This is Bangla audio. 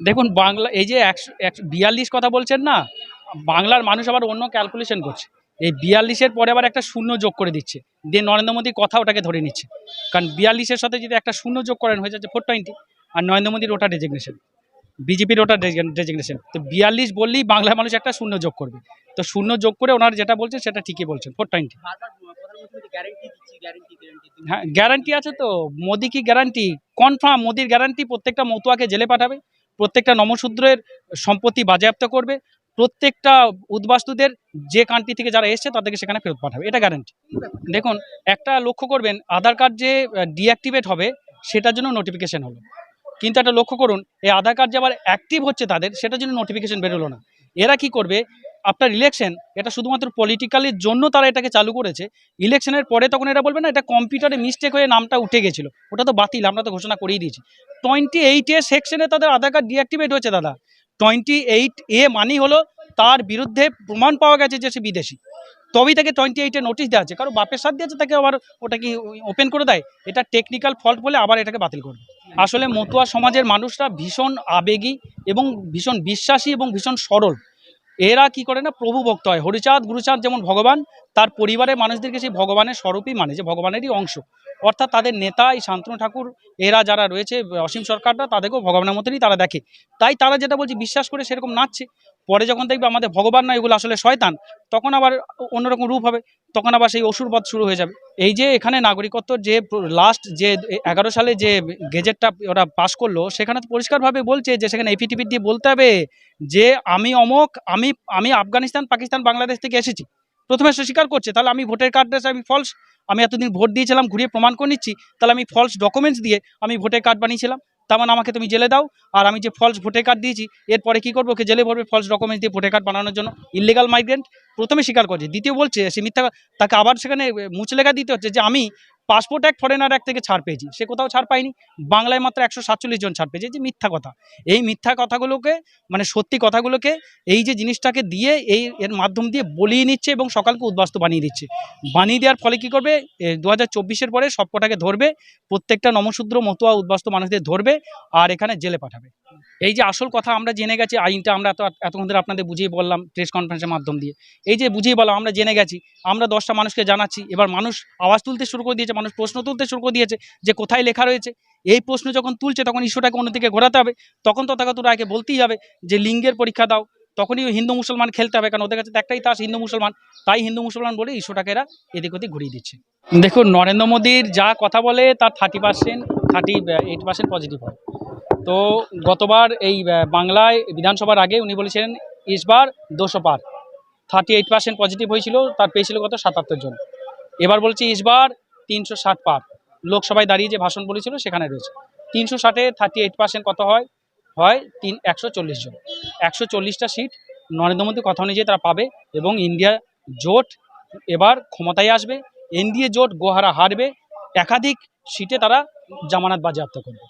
দেখুন, বাংলা, এই যে একশো একশো বিয়াল্লিশ কথা বলছেন না, বাংলার মানুষ আবার অন্য ক্যালকুলেশন করছে। এই বিয়াল্লিশের পরে আবার একটা শূন্য যোগ করে দিচ্ছে। দিয়ে নরেন্দ্র মোদীর কথা ওটাকে ধরে নিচ্ছে। কারণ বিয়াল্লিশের সাথে যদি একটা শূন্য যোগ করেন, হয়ে যাচ্ছে ফোর টোয়েন্টি আর নরেন্দ্র মোদীর ওটা ডেজিগনেশন বিজেপির ওটা ডেজিগনেশন তো বিয়াল্লিশ বললেই বাংলার মানুষ একটা শূন্য যোগ করবে। তো শূন্য যোগ করে ওনার যেটা বলছেন সেটা ঠিকই বলছেন ফোর টোয়েন্টি হ্যাঁ গ্যারান্টি আছে তো। মোদি কি গ্যারান্টি কনফার্ম মোদির গ্যারান্টি প্রত্যেকটা মতুয়াকে জেলে পাঠাবে। প্রত্যেকটা নমশূদ্রের সম্পত্তি বাজেয়াপ্ত করবে। প্রত্যেকটা উদ্বাস্তুদের যে কান্ট্রি থেকে যারা এসছে তাদেরকে সেখানে ফেরত পাঠাবে, এটা গ্যারেন্টি দেখুন, একটা লক্ষ্য করবেন, আধার কার্ড যে ডিঅ্যাক্টিভেট হবে, সেটার জন্য নোটিফিকেশন হলো। কিন্তু একটা লক্ষ্য করুন, এই আধার কার্ড যে আবার অ্যাক্টিভ হচ্ছে তাদের, সেটার জন্য নোটিফিকেশান বেরোলো না। এরা কি করবে আপনার ইলেকশন এটা শুধুমাত্র পলিটিক্যালের জন্য তারা এটাকে চালু করেছে ইলেকশনের পরে তখন এটা বলবে না, এটা কম্পিউটারে মিস্টেক হয়ে নামটা উঠে গেছিল, ওটা তো বাতিল, আমরা তো ঘোষণা করেই দিয়েছি। টোয়েন্টি এইট এ সেকশনে তাদের আধার কার্ড ডিঅ্যাক্টিভেট হয়েছে দাদা। টোয়েন্টি এইট এ মানি হলো তার বিরুদ্ধে প্রমাণ পাওয়া গেছে যে সে বিদেশি। তবেই তাকে টোয়েন্টি এইটে নোটিশ দেওয়া আছে কারণ বাপের সাথ দিয়েছে, তাকে আবার ওটা কি ওপেন করে দেয়, এটা টেকনিক্যাল ফল্ট বলে আবার এটাকে বাতিল করবে। আসলে মতুয়া সমাজের মানুষরা ভীষণ আবেগী এবং ভীষণ বিশ্বাসী এবং ভীষণ সরল। এরা কি করে না? প্রভু ভক্ত হয়। হরিচাঁদ, গুরুচাঁদ যেমন ভগবান, তার পরিবারের মানুষদেরকে সেই ভগবানের স্বরূপই মানে যে ভগবানেরই অংশ। অর্থাৎ তাদের নেতা, এই শান্তনু ঠাকুর, এরা যারা রয়েছে, অসীম সরকাররা, তাদেরকেও ভগবানের মতনই তারা দেখে। তাই তারা যেটা বলছে, বিশ্বাস করে সেরকম নাচছে। পরে যখন দেখবে আমাদের ভগবান নয়, এগুলো আসলে শয়তান, তখন আবার অন্যরকম রূপ হবে, তখন আবার সেই অসুরবাদ শুরু হয়ে যাবে। এই যে এখানে নাগরিকত্ব যে লাস্ট যে এগারো সালে যে গেজেটটা ওরা পাশ করল, সেখানে তো পরিষ্কারভাবে বলছে যে সেখানে এফিটিভিট দিয়ে বলতে হবে যে আমি অমক, আমি আমি আফগানিস্তান, পাকিস্তান, বাংলাদেশ থেকে এসেছি। প্রথমে সে স্বীকার করছে, তাহলে আমি ভোটের কার্ড আমি ফলস আমি এতদিন ভোট দিয়েছিলাম, ঘুরিয়ে প্রমাণ করে নিচ্ছি, তাহলে আমি ফলস ডকুমেন্টস দিয়ে আমি ভোটের কার্ড বানিয়েছিলাম। তার মানে আমাকে তুমি জেলে দাও। আর আমি যে ফলস ভোটার কার্ড দিয়েছি, এরপরে কি করব? ওকে জেলে ভরবে ফলস ডকুমেন্টস দিয়ে ভোটার কার্ড বানানোর জন্য। ইলিগাল মাইগ্রেন্ট প্রথমে স্বীকার করছে। দ্বিতীয় বলছে, সে মিথ্যা তাকে আবার সেখানে মুচলেখা দিতে হচ্ছে যে আমি পাসপোর্ট অ্যাক্ট ফরেনার অ্যাক্ট থেকে ছাড় পেয়েছি। সে কোথাও ছাড় পায়নি বাংলায় মাত্র একশো সাতচল্লিশ জন ছাড় পেয়েছে। যে মিথ্যা কথা। এই মিথ্যা কথাগুলোকে মানে সত্যি কথাগুলোকে, এই যে জিনিসটাকে দিয়ে, এই এর মাধ্যম দিয়ে বলিয়ে নিচ্ছে এবং সকালকে উদ্বাস্তু বানিয়ে দিচ্ছে। বানিয়ে দেওয়ার ফলে কী করবে? দু হাজার চব্বিশের পরে সবকটাকে ধরবে, প্রত্যেকটা নমশূদ্র মতুয়া উদ্বাস্তু মানুষদের ধরবে আর এখানে জেলে পাঠাবে। এই যে আসল কথা আমরা জেনে গেছি, আইনটা আমরা এত এতক্ষণ ধরে আপনাদের বুঝিয়ে বললাম প্রেস কনফারেন্সের মাধ্যম দিয়ে। এই যে বুঝিয়ে বললাম আমরা জেনে গেছি, আমরা দশটা মানুষকে জানাচ্ছি, এবার মানুষ আওয়াজ তুলতে শুরু করে দিয়েছে মানুষ প্রশ্ন তুলতে শুরু করে দিয়েছে যে কোথায় লেখা রয়েছে। এই প্রশ্ন যখন তুলছে তখন ইস্যুটাকে অন্যদিকে ঘোরাতে হবে। তখন তথাগত রায়কে বলতেই হবে যে লিঙ্গের পরীক্ষা দাও। তখনই হিন্দু মুসলমান খেলতে হবে কারণ ওদের কাছে তো একটাই তাস হিন্দু মুসলমান। তাই হিন্দু মুসলমান বলে ইস্যুটাকে এরা এদিক ওদিক ঘুরিয়ে দিচ্ছে। দেখুন, নরেন্দ্র মোদীর যা কথা বলে তার thirty percent thirty eight percent positive হয়। তো গতবার এই বাংলায় বিধানসভার আগে উনি বলেছিলেন ইসবার দুশো পার। থার্টি এইট পার্সেন্ট পজিটিভ হয়েছিল, তার পেয়েছিল কত? সাতাত্তর জন। এবার বলছি ইসবার তিনশো ষাট পার। লোকসভায় দাঁড়িয়ে যে ভাষণ বলেছিল সেখানে রয়েছে। তিনশো ষাটে থার্টি এইট পার্সেন্ট কত হয়? হয় তিন, একশো চল্লিশ জন। একশো চল্লিশটা সিট নরেন্দ্র মোদী কথা অনুযায়ী তারা পাবে এবং ইন্ডিয়া জোট এবার ক্ষমতায় আসবে। এনডিএ জোট গোহারা হারবে। একাধিক সিটে তারা জামানত বাজেয়াপ্ত করবে।